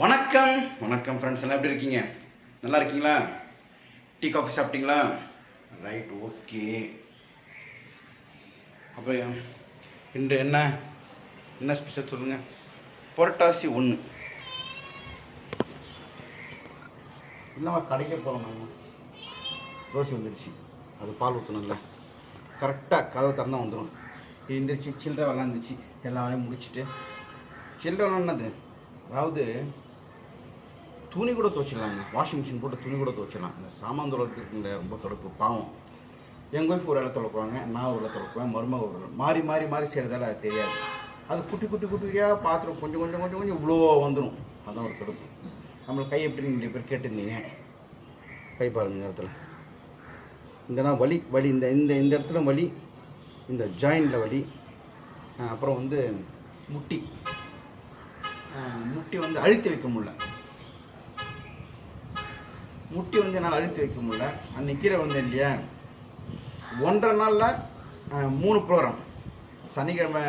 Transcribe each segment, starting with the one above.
வணக்கம். வணக்கம் ஃப்ரெண்ட்ஸ் எல்லாம் எப்படி இருக்கீங்க? நல்லா இருக்கீங்களா? டீ காஃபி சாப்பிட்டீங்களா? ரைட் ஓகே அப்போ இன்று என்ன? என்ன ஸ்பெஷல் சொல்லுங்கள் புரட்டாசி ஒன்று இல்லைம்மா கடைக்க போகிறோம் ரோஸ் வந்துடுச்சு அது பால் ஊற்றணும்ல கரெக்டாக கதவை திறந்தா வந்துடும் எழுந்திரிச்சு சில்லறை விளாண்டுச்சு எல்லா வேலையும் முடிச்சுட்டு. சில்லறை விளாண்டது அதாவது துணி கூட துவைச்சிடலாங்க. வாஷிங் மிஷின் போட்டு துணி கூட துவைச்சிடலாம். இந்த சாமான் துளக்கிறதுல ரொம்ப கடுப்பு பாவம். எங்கள் ஒய்ஃப் ஒரு இடத்துல துளக்குவாங்க நான் ஒரு இடம் துளக்குவேன் மருமக ஒரு மாறி மாறி மாறி செய்கிறதால அது தெரியாது. அது குட்டி குட்டி குட்டியாக பாத்திரம் கொஞ்சம் கொஞ்சம் கொஞ்சம் கொஞ்சம் இவ்வளோ வந்துடும் அதுதான் ஒரு கடுப்பு. நம்மளுக்கு கை எப்படி நிறைய பேர் கேட்டிருந்தீங்க. கை பாருங்க இந்த இடத்துல. இங்கே தான் வலி வலி இந்த இந்த இந்த இடத்துல வலி இந்த ஜாயிண்டில் வலி. அப்புறம் வந்து முட்டி. முட்டி வந்து அழுத்தி வைக்க முடியல. முட்டி வந்து என்னால் அழுத்தி வைக்க முடியல. அன்னைக்கு கீரை வந்தேன் இல்லையா? ஒன்றரை நாளில் மூணு ப்ரோக்ராம் சனிக்கிழமை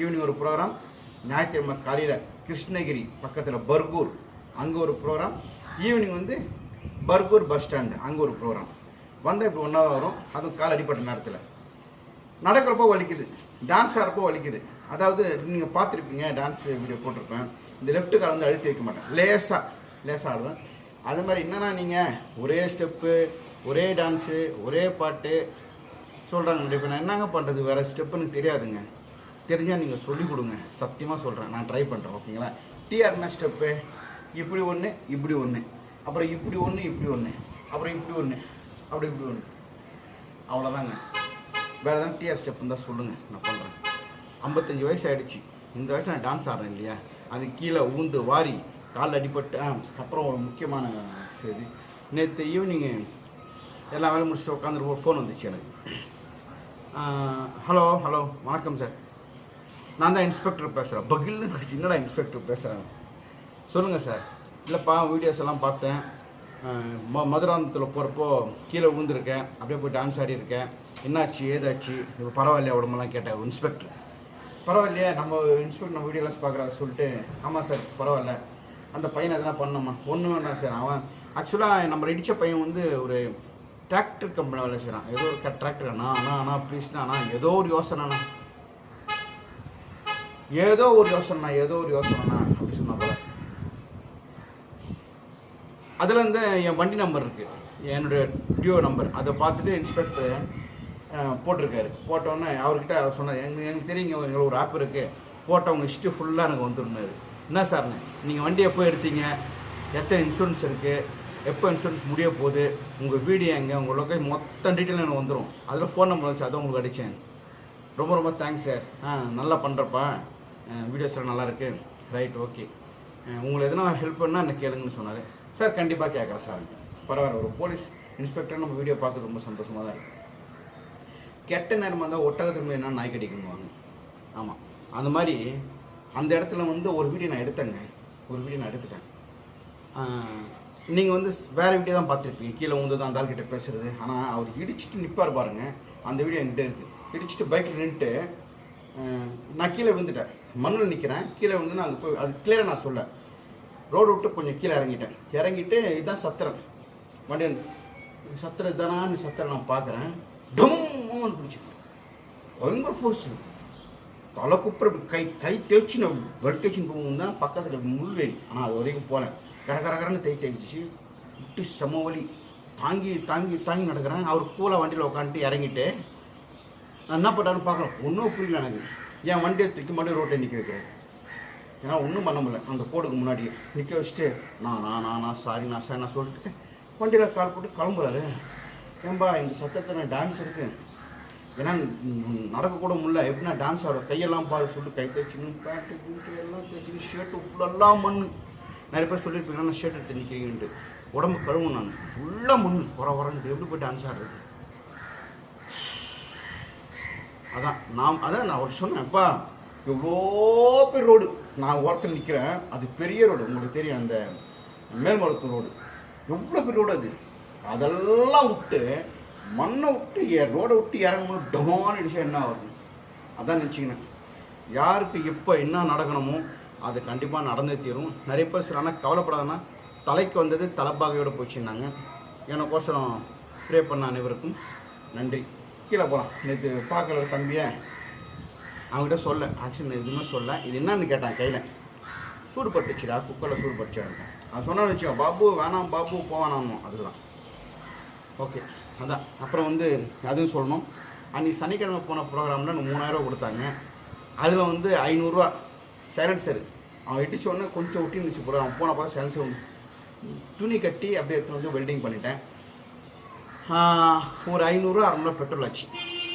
ஈவினிங் ஒரு ப்ரோக்ராம் ஞாயிற்றுக்கிழமை காலையில் கிருஷ்ணகிரி பக்கத்தில் பர்கூர் அங்கே ஒரு ப்ரோக்ராம் ஈவினிங் வந்து பர்கூர் பஸ் ஸ்டாண்டு அங்கே ஒரு ப்ரோக்ராம் வந்தால் இப்படி ஒன்றா தான் வரும். அதுவும் கால் அடிப்பட்ட நேரத்தில். நடக்கிறப்போ வலிக்குது. டான்ஸ் ஆடுறப்போ வலிக்குது. அதாவது நீங்கள் பார்த்துருப்பீங்க டான்ஸ் வீடியோ போட்டிருப்பேன். இந்த லெஃப்ட் கால் வந்து அழுத்தி வைக்க மாட்டேன். லேசாக லேசாக ஆடுவேன். அது மாதிரி என்னென்னா நீங்கள் ஒரே ஸ்டெப்பு ஒரே டான்ஸு ஒரே பாட்டு சொல்கிறாங்க இப்போ நான் என்னங்க பண்ணுறது வேறு ஸ்டெப்புன்னு தெரியாதுங்க. தெரிஞ்சால் நீங்கள் சொல்லிக் கொடுங்க. சத்தியமாக சொல்கிறேன் நான் ட்ரை பண்ணுறேன் ஓகேங்களா டிஆர்னா ஸ்டெப்பு இப்படி ஒன்று இப்படி ஒன்று அப்புறம் இப்படி ஒன்று இப்படி ஒன்று அப்புறம் இப்படி ஒன்று அப்படி இப்படி ஒன்று அவ்வளோதாங்க வேறு எதாவது டிஆர் ஸ்டெப்புன்னு தான் சொல்லுங்கள் நான் பண்ணுறேன் ஐம்பத்தஞ்சு வயசு ஆகிடுச்சு இந்த வயசு நான் டான்ஸ் ஆடுறேன் இல்லையா? அது கீழே ஊந்து வாரி காலில் அடிபட்டு ஆ, அப்புறம் ஒரு முக்கியமான செய்தி. நேற்று ஈவினிங்கு எல்லா வேலையும் முடிச்சுட்டு உட்காந்துருப்போம் ஃபோன் வந்துச்சு எனக்கு. ஹலோ ஹலோ வணக்கம் சார் நான் தான் இன்ஸ்பெக்டர் பேசுகிறேன் பகில்னு என்னடா இன்ஸ்பெக்டர் பேசுகிறேன் சொல்லுங்கள் சார் இல்லைப்பா வீடியோஸ் எல்லாம் பார்த்தேன். ம மதுராந்தத்தில் போகிறப்போ கீழே விழுந்திருக்கேன். அப்படியே போய் டான்ஸ் ஆடி இருக்கேன். என்னாச்சு ஏதாச்சு? இப்போ பரவாயில்லையா? உடம்பெல்லாம் கேட்டேன். இன்ஸ்பெக்டர் பரவாயில்லையே நம்ம இன்ஸ்பெக்டர் நம்ம வீடியோலாம் பார்க்குறா சொல்லிட்டு ஆமாம் சார் பரவாயில்ல. அந்த பையனை எதனா பண்ணோமா? ஒன்றும் வேண்டாம் சார் அவன் ஆக்சுவலாக நம்ம இடித்த பையன் வந்து ஒரு டிராக்டர் கம்பெனி வேலை செய்கிறான் ஏதோ ஒரு டிராக்டர் அண்ணா அண்ணா அண்ணா ப்ளீஸ்ண்ணா அண்ணா ஏதோ ஒரு யோசனைண்ணா ஏதோ ஒரு யோசனைண்ணா ஏதோ ஒரு யோசனைண்ணா அப்படி சொன்னா போல. அதில் என் வண்டி நம்பர் இருக்குது என்னுடைய டியோ நம்பர் அதை பார்த்துட்டு இன்ஸ்பெக்டர் போட்டிருக்காரு. போட்டோன்னே அவர்கிட்ட அவர் சொன்னார் எங்கள் எனக்கு தெரியுங்க எங்களுக்கு ஒரு ஆப் இருக்குது போட்டவங்க ஹிஸ்ட்ரி ஃபுல்லாக எனக்கு வந்துருந்தாரு என்ன சார்னு நீங்கள் வண்டி எப்போ எடுத்தீங்க? எத்தனை இன்சூரன்ஸ் இருக்குது எப்போ இன்சூரன்ஸ் முடிய போகுது? உங்கள் வீடியோ எங்கே? உங்கள் லொக்கேஷன் மொத்த டீட்டெயில் எனக்கு வந்துடும் அதில் ஃபோன் நம்பர் வச்சு அதான் உங்களுக்கு அடித்தேன் ரொம்ப ரொம்ப தேங்க்ஸ் சார் ஆ நல்லா பண்ணுறப்பா வீடியோஸ்லாம் நல்லா இருக்கு. ரைட் ஓகே உங்களுக்கு எதனா ஹெல்ப் பண்ணால் என்ன கேளுங்கன்னு சொன்னார். சார் கண்டிப்பாக கேட்குறேன் சார் பரவாயில்ல ஒரு போலீஸ் இன்ஸ்பெக்டர் நம்ம வீடியோ பார்க்க ரொம்ப சந்தோஷமாக தான் இருக்குது கெட்ட நேரமாக இருந்தால் ஒட்டகத்தின் என்ன நாய் கடிக்கணுவாங்க ஆமாம் அந்த மாதிரி அந்த இடத்துல வந்து ஒரு வீடியோ நான் எடுத்தேங்க. ஒரு வீடியோ நான் எடுத்துட்டேன். நீங்கள் வந்து வேறு வீடியோ தான் பார்த்துருப்பீங்க. கீழே வந்து தான் அந்த ஆள்கிட்ட பேசுகிறது ஆனால் அவர் இடிச்சிட்டு நிற்பார் பாருங்கள் அந்த வீடியோ என்கிட்ட இருக்குது இடிச்சிட்டு பைக்கில் நின்றுட்டு நான் கீழே விழுந்துட்டேன். மண்ணில் நிற்கிறேன் கீழே வந்து நான் அங்கே போய் அது கிளியராக நான் சொல்ல ரோடு விட்டு கொஞ்சம் கீழே இறங்கிட்டேன். இறங்கிட்டு இதுதான் சத்திரம். வண்டி சத்திரம் இதுதானா சத்திரம் நான் பார்க்குறேன். டம்முன்னு பிடிச்சி பயங்கர ஃபோர்ஸ் தலை குப்புற கை கை தேய்ச்சி நான் பெல்ட் தேய்ச்சின்னு போகும்போது தான் பக்கத்தில் முள்வேலி ஆனால் அது வரைக்கும் போனேன் கர கர கரன்னு தேய் விட்டு சமவழி வலி. தாங்கி தாங்கி தாங்கி நடக்கிறேன். அவர் கூலை வண்டியில் உட்காந்துட்டு இறங்கிட்டு நான் என்ன பண்ணான்னு பார்க்குறேன் ஒன்றும் புரியல எனக்கு. என் வண்டியை தூக்கி மட்டும் ரோட்டில் நிற்க வைக்கிறேன். ஏன்னா ஒன்றும் பண்ண முடியல. அந்த கோடுக்கு முன்னாடி நிற்க வச்சுட்டு நான் நான் நான் நான் சாரி நான் சாரி நான் சொல்லிட்டு வண்டியில் கால் போட்டு கிளம்புறாரு. ஏன்பா இந்த சத்தத்தில் டான்ஸ் இருக்குது ஏன்னா நடக்கக்கூட முடியல. எப்படின்னா டான்ஸ் ஆடுற கையெல்லாம் பாரு சொல்லிட்டு கை தைச்சுன்னு பேண்ட்டு கீட்டு எல்லாம் தைச்சுன்னு ஷர்ட்டு ஃபுல்லெல்லாம் மண் நிறைய பேர் சொல்லியிருப்பீங்க நான் ஷர்ட் எடுத்து நிற்கிறீங்கன்ட்டு உடம்பு கழுவும் நான். ஃபுல்லாக மண் வர வரன்ட்டு. எப்படி போய் டான்ஸ் ஆடுறது? அதான் நான் அதான் நான் அவர் சொன்னேன் அப்பா எவ்வளோ பெரிய ரோடு நான் ஓரத்தில் நிற்கிறேன் அது பெரிய ரோடு உங்களுக்கு தெரியும் அந்த மேல்மருத்துவ ரோடு எவ்வளோ பெரிய ரோடு அது? அதெல்லாம் விட்டு மண்ணை விட்டு ரோடை விட்டு இறங்கணும் டொமான அடிச்சா என்ன ஆகுது? அதான் நினச்சிக்கினேன். யாருக்கு எப்போ என்ன நடக்கணுமோ அது கண்டிப்பாக நடந்தே தீரும். நிறைய பேர் சொல்கிறாங்க கவலைப்படாதன்னா தலைக்கு வந்தது தலைப்பாகையோடு போச்சுன்னாங்க. எனக்கோசரம் ப்ரே பண்ண அனைவருக்கும் நன்றி. கீழே போகலாம் நேற்று பார்க்கல தம்பியை. அவங்ககிட்ட சொல்ல. ஆக்சுவலி எதுவுமே சொல்ல. இது என்னன்னு கேட்டான் கையில். சூடு பட்டுச்சுடா. குக்கரில் சூடு பட்டுச்சா அது சொன்னா வச்சுக்கோ பாபு வேணாம் பாபு போவானாமோ அதுதான். ஓகே. அதான் அப்புறம் வந்து அதுவும் சொல்லணும். அன்றைக்கி சனிக்கிழமை போன ப்ரோக்ராமில் மூணாயிரரூவா கொடுத்தாங்க. அதில் வந்து ஐநூறுரூவா சைலன்சரு அவன் இடிச்ச உடனே கொஞ்சம் ஒட்டி இருந்துச்சு போல. அவன் போன அப்புறம் சைலன்சர் துணி கட்டி அப்படியே எடுத்துன்னு வந்து வெல்டிங் பண்ணிட்டேன். ஒரு ஐநூறுரூவா அறநூறுவா பெட்ரோல் ஆச்சு.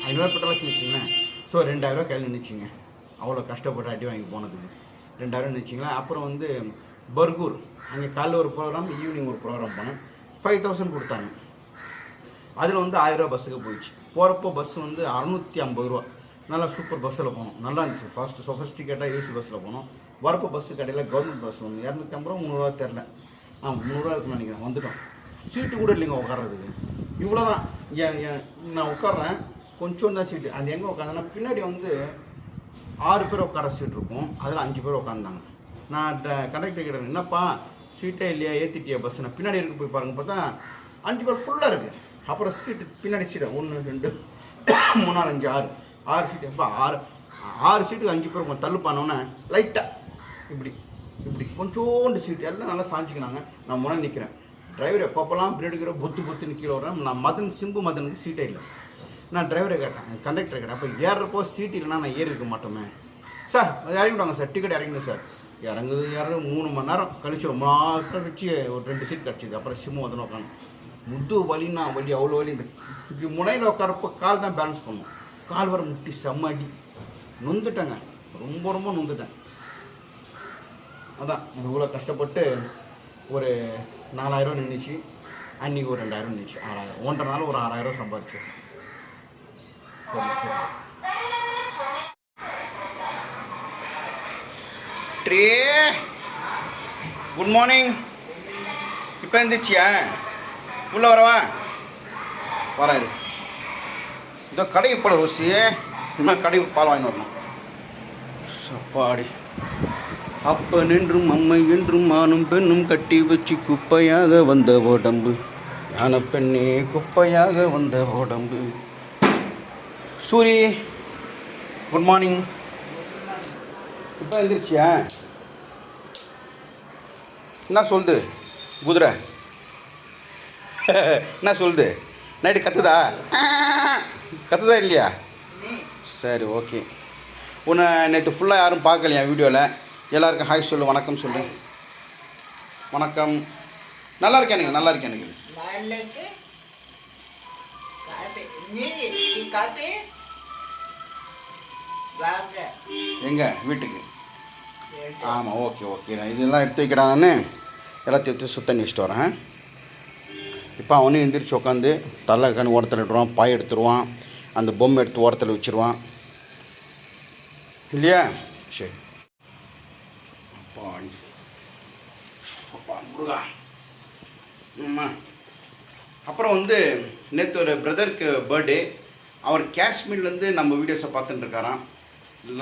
ஐநூறுரூவா பெட்ரோல் ஆச்சு வச்சுங்களேன் ஸோ ரெண்டாயிரரூவா கையில் நின்றுச்சிங்க அவ்வளோ கஷ்டப்பட்டு அடி வாங்கி போனதுக்கு. ரெண்டாயிரம் நினச்சிங்களேன் அப்புறம் வந்து பர்கூர். அங்கே காலைல ஒரு ப்ரோக்ராம் ஈவினிங் ஒரு ப்ரோக்ராம் போனேன். ஃபைவ் தௌசண்ட் கொடுத்தாங்க. அதில் வந்து ஆயிரரூவா பஸ்ஸுக்கு போயிடுச்சு. போகிறப்போ பஸ் வந்து அறநூற்றி ஐம்பது ரூபா. நல்லா சூப்பர் பஸ்ஸில் போனோம். நல்லா இருந்துச்சு. ஃபஸ்ட்டு சொஃபஸ்டிகேட்டாக ஏசி பஸ்ஸில் போனோம். வரப்போ பஸ்ஸு கடையில் கவர்மெண்ட் பஸ் வந்து இரநூத்தி ஐம்பது ரூபா முந்நூறுவா தெரில ஆ முந்நூறுரூவா இருக்குன்னு நினைக்கிறேன். வந்துட்டோம். சீட்டு கூட இல்லைங்க உட்கார்றதுக்கு. இவ்வளோ தான் ஏன் நான் உட்காடுறேன் கொஞ்சம் தான் சீட்டு அது எங்கே உட்காந்தேன்னா பின்னாடி வந்து ஆறு பேர் உட்கார சீட் இருக்கும். அதில் அஞ்சு பேர் உட்காந்தாங்க நான் கண்டக்டர் கேட்டேன் என்னப்பா சீட்டே இல்லையா? ஏற்றிட்டியா பஸ் நான் பின்னாடி இருக்கு போய் பாருங்க. பார்த்தா அஞ்சு பேர் ஃபுல்லாக இருக்குது அப்புறம் சீட்டு பின்னாடி சீட்டு ஒன்று ரெண்டு மூணு நாலு அஞ்சு ஆறு. ஆறு சீட்டு எப்போ ஆறு. ஆறு சீட்டுக்கு அஞ்சு பேர் கொஞ்சம் தள்ளு பண்ணோன்னே லைட்டாக இப்படி இப்படி கொஞ்சோண்டு சீட்டு. எல்லாம் நல்லா சாஞ்சிக்கினாங்க. நான் முன்னாடி நிற்கிறேன் டிரைவர் எப்பப்பெல்லாம் பிரேக் எடுக்கிற புத்து புத்துன்னு கீழே வரேன் நான் மதன் சிம்பு மதனுக்கு சீட்டே இல்லை. நான் டிரைவரை கேட்டேன் கண்டக்டரை கேட்டேன். அப்போ ஏறுறப்போ சீட் இல்லைன்னா நான் ஏறி இருக்க மாட்டோமே. சார் அது இறங்கிவிடுவாங்க சார் டிக்கெட் இறங்கிடும் சார். இறங்குது இறங்கு மூணு மணி நேரம் கழிச்சு ரொம்ப நாள் கழிச்சு ஒரு ரெண்டு சீட் கிடச்சிது. அப்புறம் சிம்மு வந்து உட்காந்து. முது வலின்னா வலி அவ்வளோ வலி. இந்த இப்படி முனையில் உட்காரப்போ கால் தான் பேலன்ஸ் பண்ணும். கால் வர முட்டி செம்மடி நொந்துட்டேங்க. ரொம்ப ரொம்ப நொந்துட்டேன். அதான் இவ்வளோ கஷ்டப்பட்டு ஒரு நாலாயிரம் நின்றுச்சு அன்றைக்கி ஒரு ரெண்டாயிரம் நின்றுச்சு ஆறாயிரம். ஒன்றரை நாள் ஒரு ஆறாயிரம் சம்பாரிச்சேன். ட்ரே குட் மார்னிங் இப்போ இருந்துச்சியா உள்ளே வரவா? வராது இதோ கடை இப்போ ரோசி இன்னும் கடை பால் வாங்கி வரணும். சப்பாடி. அப்ப நின்றும் அம்மை என்றும் ஆணும் பெண்ணும் கட்டி வச்சு குப்பையாக வந்த உடம்பு. ஞான பெண்ணே குப்பையாக வந்த உடம்பு. சூரி குட் மார்னிங் இப்போ எழுந்திரிச்சியா என்ன சொல்லுது? குதிரை. என்ன சொல்லுது? நைட்டு கத்துதா? கத்துதா இல்லையா? சரி ஓகே. உன்னை நேற்று ஃபுல்லாக யாரும் பார்க்கலையா வீடியோவில் எல்லாருக்கும் ஹாய் சொல்லு வணக்கம் சொல்லு. வணக்கம். நல்லா இருக்கேன் எனக்கு நல்லா இருக்கேன் எனக்கு. எங்கே? வீட்டுக்கு. ஆமாம் ஓகே ஓகே. இதெல்லாம் எடுத்து வைக்கிறான்னு எல்லாத்தையும் எடுத்து சுத்தம் வச்சுட்டு வரேன். இப்போ அவனும் எந்திரிச்சு உட்காந்து தலை கண் ஓரத்தில் விடுவான் பாய் எடுத்துருவான் அந்த பொம்மை எடுத்து ஓரத்தில் வச்சிருவான். இல்லையா? சரி. அப்பா முருகா. ஆமா அப்புறம் வந்து நேற்று ஒரு பிரதருக்கு பர்த்டே அவர் காஷ்மீர்லேருந்து நம்ம வீடியோஸை பார்த்துட்டு இருக்காராம்.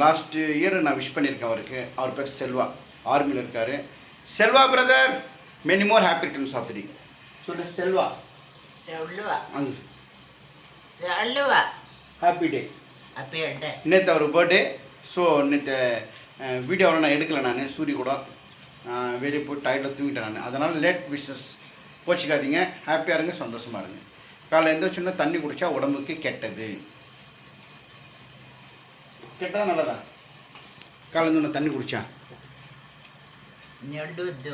லாஸ்ட் இயர் நான் விஷ் பண்ணியிருக்கேன் அவருக்கு. அவர் பேர் செல்வா. ஆர்மியில் இருக்கார். Selva brother many more happy returns of the சொல்லு செல்வா. சொல்லுவா அங் சொல்லுவா ஹாப்பி டே அப்பேண்ட நேற்று அவர் பர்த்டே ஸோ நேற்று வீடியோவில் நான் எடுக்கல நான் சூரி கூட. வெளியே போய் டயர்டில் தூங்கிட்டேன் நான். அதனால் லேட் விஷஸ் போச்சுக்காதீங்க. ஹாப்பியாக இருங்க சந்தோஷமாக இருங்க. காலைல எந்த தண்ணி குடித்தா உடம்புக்கு கெட்டது? கெட்டதா நல்லதா? எந்த தண்ணி குடித்தா நெடுது.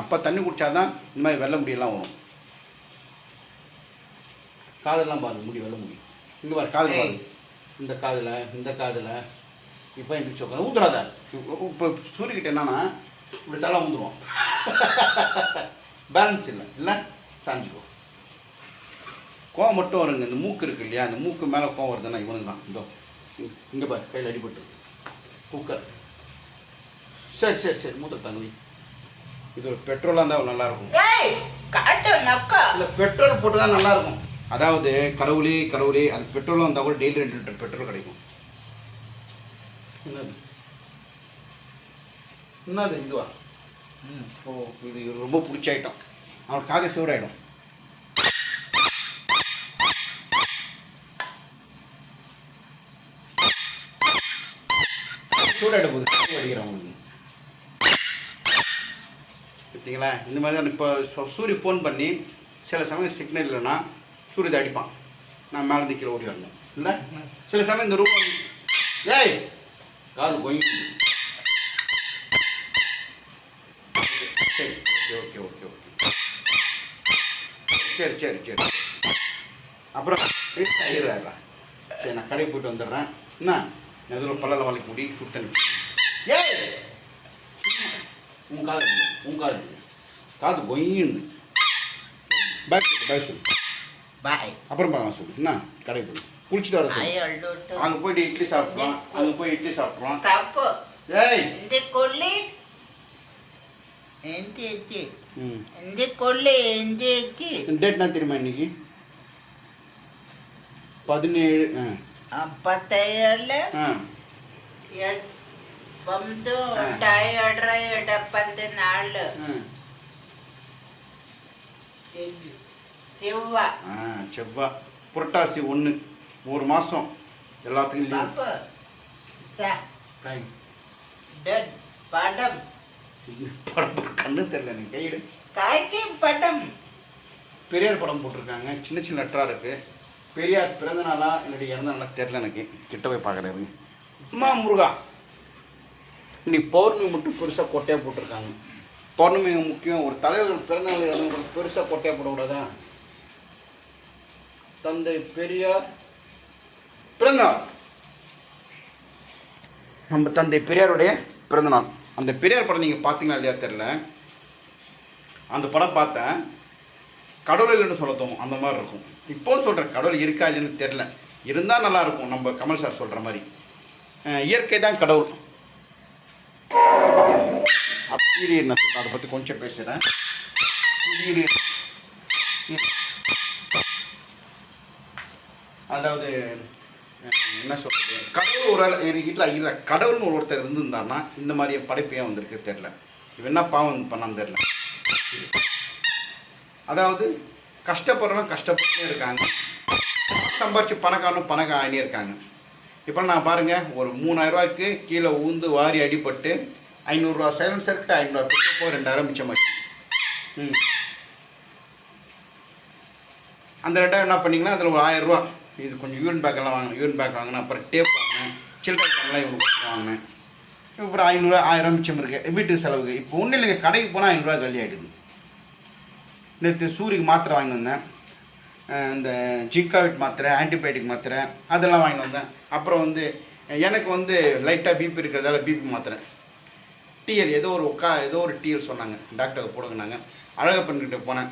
அப்போ தண்ணி குடித்தாதான் இந்த மாதிரி வெள்ளை முடியெல்லாம் வரும். காதெல்லாம் பாருங்க முடி வெள்ளை முடி இங்கே பாரு காதல் பாருங்க இந்த காதில் இந்த காதில். இப்போ எந்திரிச்சு உட்காந்து ஊத்துறாத இப்போ சூரியக்கிட்ட என்னன்னா இப்படி தலை ஊந்துருவோம் பேலன்ஸ் இல்லை. இல்லை? சாஞ்சுக்கோ. கோவம் மட்டும் வருங்க. இந்த மூக்கு இருக்கு இல்லையா? அந்த மூக்கு மேலே கோவம் வருதுன்னா இவனுக்கு தான் இதோ இங்கே பாரு கையில் அடிபட்டு குக்கர் சரி சரி சரி. மூத்த தங்கி இது ஒரு பெட்ரோலாக இருந்தால் நல்லா இருக்கும் ஏய் காட்டு நக்கா. இல்லை பெட்ரோல் போட்டு தான் நல்லா இருக்கும் அதாவது கடவுளே கடவுளே அது பெட்ரோல் வந்தால் கூட டெய்லி ரெண்டு லிட்டர் பெட்ரோல் கிடைக்கும். என்னது? என்னது இதுவா ஓ இது ரொம்ப பிடிச்ச ஐட்டம் அவனுக்கு காதை சிவராயிடும். சூடாயிட போகுது. காது அடிக்கிறேன் உங்களுக்கு பார்த்தீங்களா இந்த மாதிரி தான் இப்போ சூரிய ஃபோன் பண்ணி சில சமயம் சிக்னல் இல்லைன்னா சூரிய அடிப்பான். நான் மேலே நிற்கிற ஓடி வரணும். இல்லை? சில சமயம் இந்த ரூம் ஏய்! காது கொய்யும் சரி ஓகே ஓகே ஓகே ஓகே. சரி சரி சரி. அப்புறம் ஆயிடுறா சரி நான் கடைக்கு போயிட்டு வந்துடுறேன். என்ன? எதில் பல்லல வலிக்கு முடி சுட்டு ஏய்! உன் காது உன் காது காது பொய்யுண்டு பாய் சொல்லு. பாய் சொல்லு பாய் அப்புறம் பார்க்கலாம் சொல்லு. என்ன? கடைக்கு போய் குளிச்சுட்டு வர சொல்லு. அங்கே போயிட்டு இட்லி சாப்பிட்றோம் அங்கே போய் இட்லி சாப்பிட்றோம் தப்பு. ஏய். இந்த கொல்லி இந்த கொல்லி இந்த டேட் நான் தெரியுமா இன்னைக்கு? பதினேழு ஐம்பத்தேழு எட்டு. ಒಂದು ಹಾ. ಡಾಯಡ್ರ ಎಡಪ್ಪತ್ತು ನಾಳು ஆ. ಶಿವ ஆ செவ்வாய் புரட்டாசி ஒன்று ஒரு மாதம் எல்லாத்துக்கும் லீவ் ಪಾಪ ಸ கை ಡಡ್ ಪಡಂ படம் கண்ணு தெரியல எனக்கு கையிடு ಕಾಯ್ಕೆ ಪಡಂ பெரியார் படம் போட்டிருக்காங்க சின்ன சின்ன லெட்டராக இருக்குது பெரியார் பிறந்த நாளா இல்லாட்டி இறந்த நாளா தெரில எனக்கு கிட்ட போய் பார்க்குறாரு அம்மா முருகா இன்னைக்கு பௌர்ணமி மட்டும் பெருசாக கொட்டையாக போட்டிருக்காங்க. பௌர்ணமி முக்கியம். ஒரு தலைவர் பிறந்த நாள் இறந்தவங்களுக்கு பெருசாக கொட்டையாக போடக்கூடாதா? தந்தை பெரியார் பிறந்தநாள் நம்ம தந்தை பெரியாருடைய பிறந்தநாள் அந்த பெரியார் படம் நீங்கள் பார்த்தீங்களா இல்லையா தெரில அந்த படம் பார்த்தேன். கடவுள் இல்லைன்னு சொல்ல தோணும். அந்த மாதிரி இருக்கும். இப்போ சொல்கிறேன் கடவுள் இருக்கா இல்லைன்னு தெரில இருந்தால் நல்லாயிருக்கும் நம்ம கமல் சார் சொல்கிற மாதிரி. இயற்கை தான் கடவுள். அப்பீரி சொல்கிறேன் அதை பற்றி கொஞ்சம் பேசுகிறேன் அதாவது என்ன சொல்கிறது கடவுள் ஒரு வீட்டில் இல்லை கடவுள்னு ஒரு ஒருத்தர் இருந்திருந்தாருன்னா இந்த மாதிரி படைப்பு ஏன் வந்திருக்கு தெரில இவன் என்ன பாவம் பண்ணான்னு தெரில அதாவது கஷ்டப்படுறவங்க கஷ்டப்பட்டு இருக்காங்க. சம்பாரிச்சு பணக்காரனும் பணக்காரனே இருக்காங்க. இப்போ நான் பாருங்கள் ஒரு மூணாயிரம் ரூபாய்க்கு கீழே ஊந்து வாரி அடிபட்டு ஐநூறுரூவா சைலன்சருக்கு ஐநூறுரூவா பிக்கப்போ ரெண்டாயிரம் மிச்சமாச்சு ம். அந்த ரெண்டாயிரம் என்ன பண்ணிங்கன்னா அதில் ஒரு ஆயிரரூவா. இது கொஞ்சம் யூரின் பேக்கெல்லாம் வாங்கினேன் யூரின் பேக் வாங்கினேன் அப்புறம் டேப் வாங்கினேன். சில்ட்ரன் பேக்கெல்லாம் இவங்க வாங்கினேன். அப்புறம் ஐநூறுரூவா ஆயிரம் மிச்சம் இருக்குது வீட்டு செலவுக்கு. இப்போ ஒன்றும் இல்லைங்க கடைக்கு போனால் ஐநூறுரூவா காலி ஆகிடுது நேற்று சூரிக்கு மாத்திரை வாங்கி வந்தேன். இந்த ஜிங்காவிட் மாத்திரை ஆன்டிபயோட்டிக் மாத்திரை அதெல்லாம் வாங்கி வந்தேன். அப்புறம் வந்து எனக்கு வந்து லைட்டாக பிபி இருக்கிறதால பிபி மாத்திரை. டிஎல் ஏதோ ஒரு உக்கா ஏதோ ஒரு டிஎல் சொன்னாங்க. டாக்டர் அதை போடுங்கன்னாங்க அழகப்பன்கிட்ட போனேன்.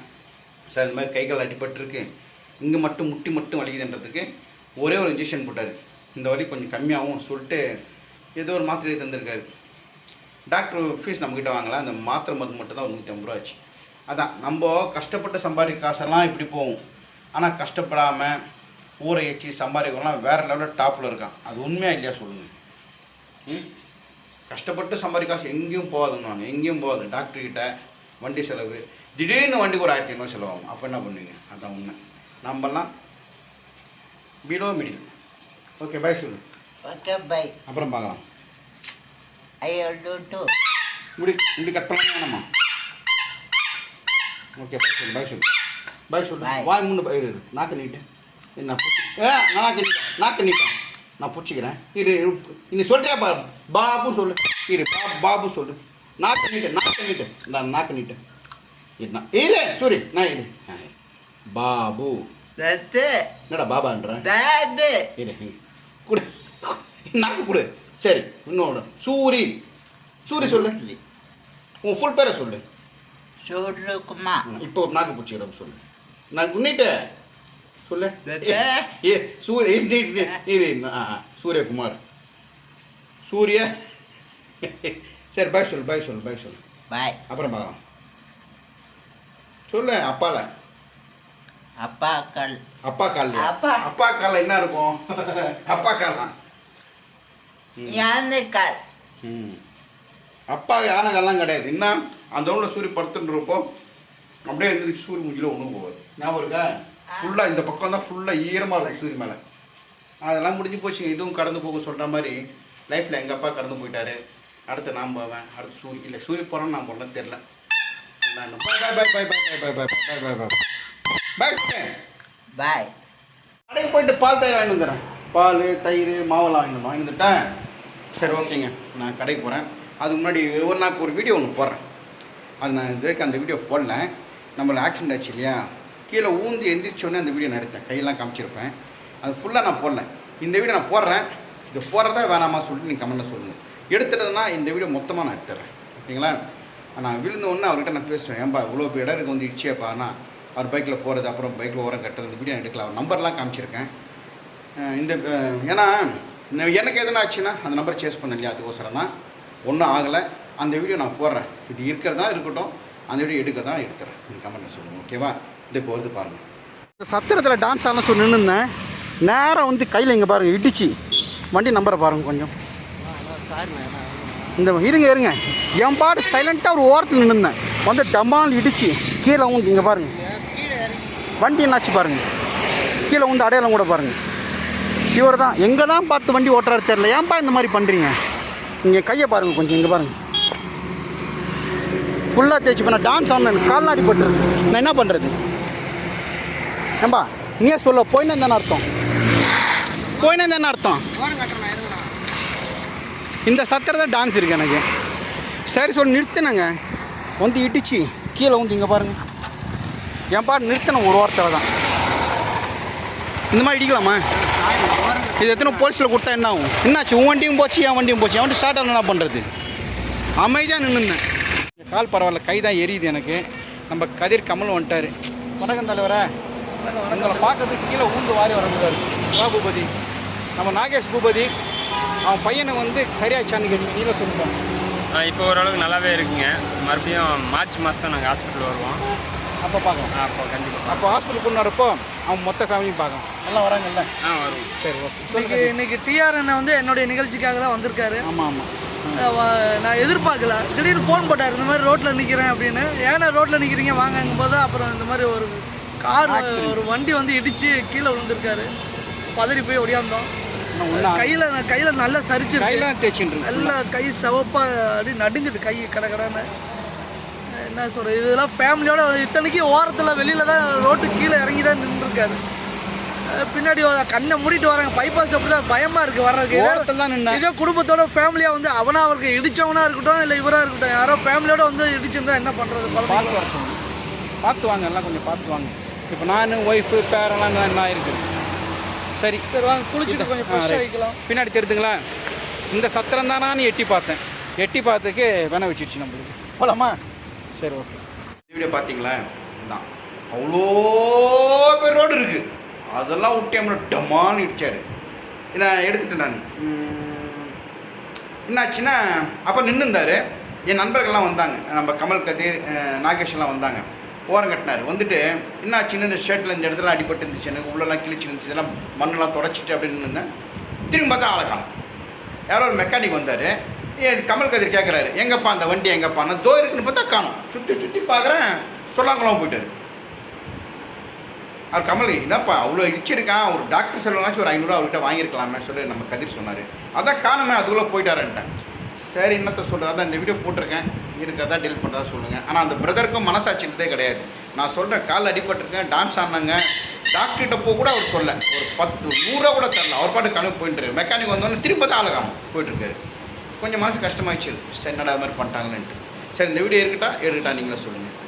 சார் இந்த மாதிரி கைகள் அடிபட்டுருக்கு. இங்கே மட்டும் முட்டி மட்டும் வலிக்குதுன்றதுக்கு ஒரே ஒரு இன்ஜெக்ஷன் போட்டார். இந்த வலி கொஞ்சம் கம்மியாகவும் சொல்லிட்டு ஏதோ ஒரு மாத்திரையை தந்திருக்காரு. டாக்டர் ஃபீஸ் நம்மக்கிட்ட வாங்கலாம் அந்த மாத்திரை மருந்து மட்டும் தான் ஒரு நூற்றி ஐம்பது ரூபா ஆச்சு. அதான் நம்ம கஷ்டப்பட்டு சம்பாதிக்க காசெல்லாம் இப்படி போகும். ஆனால் கஷ்டப்படாமல் ஊரை ஏற்றி சம்பாதிக்கலாம் வேறு லெவலில் டாப்பில் இருக்கான். அது உண்மையாக இல்லையா சொல்லுங்கள் ம்? கஷ்டப்பட்டு சம்பாதி காசு எங்கேயும் போகாதுங்க நாங்கள் எங்கேயும் போகாது. டாக்டர்கிட்ட வண்டி செலவு. திடீர்னு வண்டிக்கு ஒரு ஆயிரத்தி ஐநூறு செலவாகும். அப்போ என்ன பண்ணுவீங்க? அதான் உண்மை. நம்மலாம் பிலோ மிடில் ஓகே பை சொல்லு ஓகே பை அப்புறம் பார்க்கலாம். ஐ டூ டூ முடி முடி கட் பண்ண வேணாமா ஓகே பை சொல்லு பாய் சொல்லு பாய் சொல்லு வாய் மூணு பயிர் நாக்கு நீட்டு. என்ன நாக்கு நீட்டேன் நாக்கு நீட்டா? நான் பிடிச்சிக்கிறேன். இரு இன்னும் சொல்கிறியா பா பாபு சொல்லு. இரு பா பாபு சொல்லு. நான் கண்ணிட்டேன் நான் கண்ணிட்டேன் நான் நான் கண்ணிட்டேன் என்ன இரு சூரி நான் இரு. பாபு. என்னடா பாபான்றேன் இரு கொடு. நாக்கு கொடு. சரி இன்னொன்று சூரி. சூரி சொல்லு. உன் ஃபுல் பேரை சொல்லு. இப்போ நாக்கு பிடிச்சிக்கிறோம் சொல்லு. நான் உன்னிட்டு சொல்லு? ஏ சூரிய இது சூரியகுமார். சூரிய. சரி பாய் சொல் பாய் சொல் பாய் சொல்லு. பாய் அப்புறம் பார்க்கலாம். சொல்லு அப்பால. அப்பா கால் அப்பா கால் அப்பா. அப்பா கால் என்ன இருக்கும்? அப்பா காலா யானை கால் அப்பா யானை கால்லாம் கிடையாது. என்ன அந்த உள்ள சூரிய படுத்துட்டு இருப்போம். அப்படியே எழுந்திரிச்சு சூரிய முடியல ஒன்றும் போவார் ஞாபகம் இருக்கா? ஃபுல்லாக இந்த பக்கம் தான் ஃபுல்லாக ஈரமாக இருக்கும் சூரிய மேலே. அதெல்லாம் முடிஞ்சு போச்சுங்க. இதுவும் கடந்து போக சொல்கிற மாதிரி லைஃப்பில் எங்கள் அப்பா கடந்து போயிட்டாரு. அடுத்து நான் போவேன். அடுத்து சூரிய இல்லை சூரிய போகிறோன்னு நான் போடலாம் தெரில பாய் பாய் பாய் பாய் பாய் பாய் பாய் பாய் பாய் பாய் பாய் பாய் கடைக்கு போயிட்டு பால் தயிர் வாங்கி வந்துடுறேன். பால் தயிர் மாவெல்லாம் வாங்கி வாங்கி வந்துட்டேன். சரி ஓகேங்க. நான் கடைக்கு போகிறேன் அதுக்கு முன்னாடி ஒரு நாள் ஒரு வீடியோ ஒன்று போடுறேன். அது நான் இதுக்கு அந்த வீடியோ போடல. நம்மள ஆக்சிடென்ட் ஆச்சு இல்லையா? கீழே ஊந்து எந்திரிச்சோடனே அந்த வீடியோ நான் எடுத்தேன். கையெல்லாம் காமிச்சிருப்பேன். அது ஃபுல்லாக நான் போடல. இந்த வீடியோ நான் போடுறேன். இது போடுறதா வேணாமா சொல்லிட்டு நீங்கள் கமெண்ட்டில் சொல்லுங்கள் எடுத்துட்டதுன்னா இந்த வீடியோ மொத்தமாக நான் எடுத்துறேன். ஓகேங்களா நான் விழுந்த உடனே அவர்கிட்ட நான் பேசுவேன். ஏன்பா இவ்வளோ இடம் இருக்கு வந்து இடிச்சேப்பாண்ணா அவர் பைக்கில் போகிறது அப்புறம் பைக்கில் ஓரம் கட்டுறது இந்த வீடியோ நான் எடுக்கலாம் அவர் நம்பர்லாம் காமிச்சிருக்கேன். இந்த ஏன்னா எனக்கு எதுனா ஆச்சுன்னா அந்த நம்பர் சேஸ் பண்ண இல்லையா? அதுக்கோசரம் தான். ஒன்றும் ஆகலை. அந்த வீடியோ நான் போடுறேன். இது இருக்கிறதா இருக்கட்டும் அந்த வீடியோ எடுக்க தான் எடுத்துறேன். நீங்கள் கமெண்ட்டில் சொல்லுங்கள் ஓகேவா? இப்படி போகிறது பாருங்கள் இந்த சத்திரத்தில் டான்ஸ் ஆடலாம் சொல்லி நின்றுந்தேன் நேராக வந்து கையில் இங்கே பாருங்கள் இடிச்சு. வண்டி நம்பரை பாருங்கள் கொஞ்சம். இந்த இருங்க இருங்க. என் பாட்டு சைலண்ட்டாக ஒரு ஓரத்தில் நின்றுந்தேன் வந்து டமால் இடிச்சு கீழே வந்து இங்கே பாருங்கள் வண்டி என்னாச்சு பாருங்கள் கீழே வந்து அடையாளம் கூட பாருங்கள் இவர் தான். எங்கே தான் பார்த்து வண்டி ஓட்டுறாரு தெரில ஏன்பா இந்த மாதிரி பண்ணுறீங்க நீங்கள் கையை பாருங்கள் கொஞ்சம் இங்கே பாருங்கள் ஃபுல்லாக தேய்ச்சி பண்ண டான்ஸ் ஆடணும் எனக்கு கால் பட்டுருக்கு. நான் என்ன பண்ணுறது ஏம்பா நீயே சொல்ல போயினே தானே அர்த்தம். போயினே தானே அர்த்தம். இந்த சத்திரத்தில் டான்ஸ் இருக்கு எனக்கு. சரி சொல்லி நிறுத்தினங்க. வந்து இடிச்சு கீழே வந்து இங்கே பாருங்க. என் பாட்டு நிறுத்தினேன் ஒரு வாரத்தில் தான். இந்த மாதிரி இடிக்கலாமா? இது எத்தனை போலீஸில் கொடுத்தா என்ன ஆகும்? என்னாச்சு? உன் வண்டியும் போச்சு என் வண்டியும் போச்சு. என் வண்டி ஸ்டார்ட் ஆகணும் என்ன பண்ணுறது அமைதியாக நின்றுந்தேன் கால் பரவாயில்ல கை தான் எரியுது எனக்கு. நம்ம கதிர் கமல் வந்துட்டார். வணக்கம் தலைவரே. உங்களை பார்க்கறதுக்கு கீழே ஊந்து வாரி வரக்கூடாது வா பூபதி. நம்ம நாகேஷ் பூபதி அவன் பையனை வந்து சரியாச்சான்னு கேட்டு நீங்களே சொல்லுங்கள் ஆ, இப்போ ஓரளவுக்கு நல்லாவே இருக்குங்க. மறுபடியும் மார்ச் மாதம் நாங்கள் ஹாஸ்பிட்டல் வருவோம். அப்போ பார்க்கலாம். ஆ, அப்போ கண்டிப்பாக அப்போ ஹாஸ்பிட்டல் கொண்டு வரப்போ அவன் மொத்த ஃபேமிலியும் பார்க்கலாம். எல்லாம் வராங்கல்ல? ஆ வருவோம். சரி ஓகே இன்னைக்கு இன்னைக்கு டிஆர் அண்ணன் வந்து என்னுடைய நிகழ்ச்சிக்காக தான் வந்திருக்காரு. ஆமாம் ஆமாம் நான் எதிர்பார்க்கல. திடீர்னு ஃபோன் போட்டார் இந்த மாதிரி ரோட்டில் நிற்கிறேன் அப்படின்னு. ஏன்னா ரோட்டில் நிற்கிறீங்க வாங்கங்கும் போது? அப்புறம் இந்த மாதிரி ஒரு கார் ஒரு வண்டி வந்து இடிச்சு கீழே விழுந்திருக்காரு. பதறி போய் ஒடியாந்தோம் கையில் கையில் நல்லா சரிச்சிருக்கு. கையெல்லாம் இருக்கு. நல்லா கை சிவப்பா அப்படி நடுங்குது கை கடை கடைன்னு. என்ன சொல்கிறது இதெல்லாம் ஃபேமிலியோட இத்தனைக்கு ஓரத்தில் வெளியில் தான் ரோட்டு கீழே இறங்கி தான் நின்றுருக்காரு. பின்னாடி கண்ணை மூடிட்டு வராங்க. பைபாஸ் அப்படி தான் பயமாக இருக்குது வர்றதுக்கு இதே- குடும்பத்தோட ஃபேமிலியாக வந்து அவனா அவருக்கு இடிச்சவனா இருக்கட்டும் இல்லை இவராக இருக்கட்டும் யாரோ ஃபேமிலியோட வந்து இடிச்சிருந்தா என்ன பண்ணுறது பார்த்து வாங்க எல்லாம் கொஞ்சம் பார்த்து வாங்க. இப்போ நான் ஒய்ஃபு பேரெல்லாம் என்ன இருக்குது சரி. சரி வாங்க குளிச்சுட்டு கொஞ்சம் ஃப்ரெஷ். ஆகிக்கலாம். பின்னாடி தெரியுதுங்களா? இந்த சத்திரம் தானான்னு எட்டி பார்த்தேன். எட்டி பார்த்ததுக்கு வேண வச்சிருச்சு நம்மளுக்கு. போலாமா? சரி ஓகே வீடியோ பார்த்தீங்களா? தான் அவ்வளோ பேர் ரோடு இருக்குது அதெல்லாம் விட்டு நம்மள டமான்னு இடிச்சாரு. இதை எடுத்துட்டேன் நான். என்னாச்சுன்னா அப்போ நின்றுந்தார் என் நண்பர்கள்லாம் வந்தாங்க. நம்ம கமல் கதிர் நாகேஷ்லாம் வந்தாங்க. ஓரம் கட்டினார். வந்துட்டு என்ன சின்ன ஷர்ட்டில் இந்த இடத்துல அடிபட்டு இருந்துச்சு எனக்கு உள்ளெல்லாம் கிழிச்சு இருந்துச்சு இதெல்லாம் மண்ணெல்லாம் தொடச்சிட்டு அப்படின்னு இருந்தேன் திரும்பி பார்த்தா ஆளை காணோம் யாரோ ஒரு மெக்கானிக் வந்தார். ஏன் கமல் கதிர் கேட்குறாரு எங்கப்பா அந்த வண்டி எங்கப்பா? நான் தோ இருக்குன்னு பார்த்தா காணும். சுற்றி சுற்றி பார்க்குறேன். சொல்லாங்குளம் போயிட்டார். அவர் கமல் என்னப்பா அவ்வளோ இடிச்சிருக்கான் ஒரு டாக்டர் செலவுனாச்சும் ஒரு ஐநூறுரூவா அவர்கிட்ட வாங்கியிருக்கலாமே சொல்லி நம்ம கதிர் சொன்னார். அதான் காணுமே அதுக்குள்ளே போயிட்டாரன்ட்டேன். சரி என்னத்தை சொல்கிறது அதான் இந்த வீடியோ போட்டிருக்கேன். இருக்கிறதா டீல் பண்ணுறதா சொல்லுங்கள் ஆனால் அந்த பிரதருக்கும் மனசாட்சின்றதே கிடையாது. நான் சொல்கிறேன் கால் அடிபட்டிருக்கேன் டான்ஸ் ஆடினாங்க. டாக்டர்கிட்ட போக கூட அவர் சொல்ல ஒரு பத்து நூறுரூவா கூட தரல. அவர் பாட்டு கிளம்பி போயிட்டு மெக்கானிக் வந்தோடனே திரும்ப தான் ஆளுகாம போயிட்டுருக்காரு. கொஞ்சம் மனசு கஷ்டமாகிடுச்சு சரி என்னடா அது மாதிரி பண்ணிட்டாங்களேன்ட்டு. சரி இந்த வீடியோ இருக்கட்டா? எடுக்கட்டா நீங்களே சொல்லுங்கள்